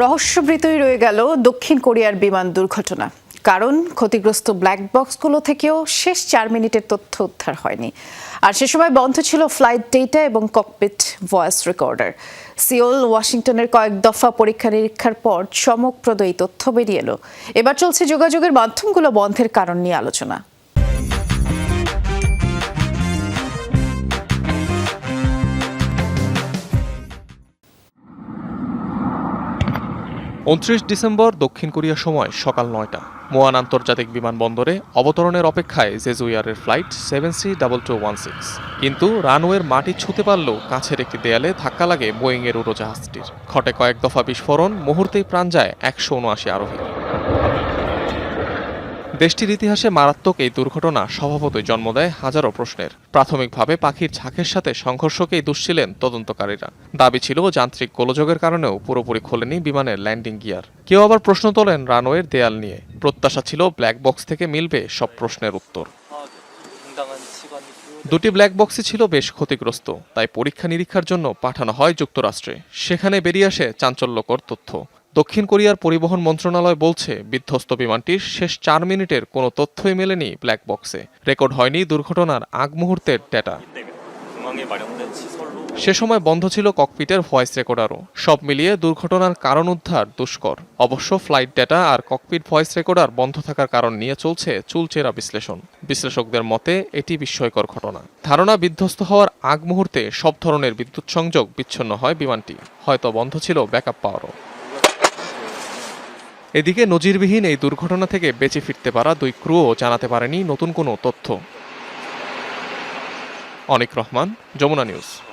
রহস্যবৃতই রয়ে গেল দক্ষিণ কোরিয়ার বিমান দুর্ঘটনা। কারণ ক্ষতিগ্রস্ত ব্ল্যাক বক্সগুলো থেকেও শেষ চার মিনিটের তথ্য উদ্ধার হয়নি। আর সে সময় বন্ধ ছিল ফ্লাইট ডেটা এবং ককপিট ভয়েস রেকর্ডার সিওল, ওয়াশিংটনের কয়েক দফা পরীক্ষা নিরীক্ষার পর চমকপ্রদ এই তথ্য বেরিয়ে এলো। এবার চলছে যোগাযোগের মাধ্যমগুলো বন্ধের কারণ নিয়ে আলোচনা। উনত্রিশ ডিসেম্বর দক্ষিণ কোরিয়া সময় সকাল নয়টা। মোয়ান আন্তর্জাতিক বিমানবন্দরে অবতরণের অপেক্ষায় জেজুইয়ারের flight seven C double two one six. কিন্তু রানওয়ের মাটি ছুঁতে পারলেও কাছের একটি দেয়ালে ধাক্কা লাগে বোয়িংয়ের উড়োজাহাজটির। ঘটে কয়েক দফা বিস্ফোরণ, মুহূর্তেই প্রাণ যায় একশো উনআশি আরোহী দেশটির ইতিহাসে মারাত্মক এই দুর্ঘটনা স্বভাবতই জন্ম দেয় হাজারো প্রশ্নের। প্রাথমিকভাবে পাখির ঝাঁকের সাথে সংঘর্ষকেই দুষছিলেন তদন্তকারীরা। দাবি ছিল যান্ত্রিক গোলযোগের কারণেও পুরোপুরি খোলেনি বিমানের ল্যান্ডিং গিয়ার। কেউ আবার প্রশ্ন তোলেন রানওয়ের দেয়াল নিয়ে। প্রত্যাশা ছিল ব্ল্যাক বক্স থেকে মিলবে সব প্রশ্নের উত্তর। দুটি ব্ল্যাক বক্সই ছিল বেশ ক্ষতিগ্রস্ত, তাই পরীক্ষা নিরীক্ষার জন্য পাঠানো হয় যুক্তরাষ্ট্রে। সেখানে বেরিয়ে আসে চাঞ্চল্যকর তথ্য। দক্ষিণ কোরিয়ার পরিবহন মন্ত্রণালয় বলছে, বিধ্বস্ত বিমানটির শেষ চার মিনিটের কোনো তথ্যই মেলেনি ব্ল্যাক বক্সে। রেকর্ড হয়নি দুর্ঘটনার আগ মুহূর্তের ডেটা। সে সময় বন্ধ ছিল ককপিটের ভয়েস রেকর্ডারও সব মিলিয়ে দুর্ঘটনার কারণ উদ্ধার দুষ্কর। অবশ্য ফ্লাইট ডেটা আর ককপিট ভয়েস রেকর্ডার বন্ধ থাকার কারণ নিয়ে চলছে চুলচেরা বিশ্লেষণ। বিশ্লেষকদের মতে, এটি বিস্ময়কর ঘটনা। ধারণা বিধ্বস্ত হওয়ার আগ মুহূর্তে সব ধরনের বিদ্যুৎ সংযোগ বিচ্ছিন্ন হয় বিমানটি। হয়তো বন্ধ ছিল ব্যাকআপ পাওয়ারও। এদিকে নজিরবিহীন এই দুর্ঘটনা থেকে বেঁচে ফিরতে পারা দুই ক্রুও জানাতে পারেনি নতুন কোনো তথ্য। অনিক রহমান, যমুনা নিউজ।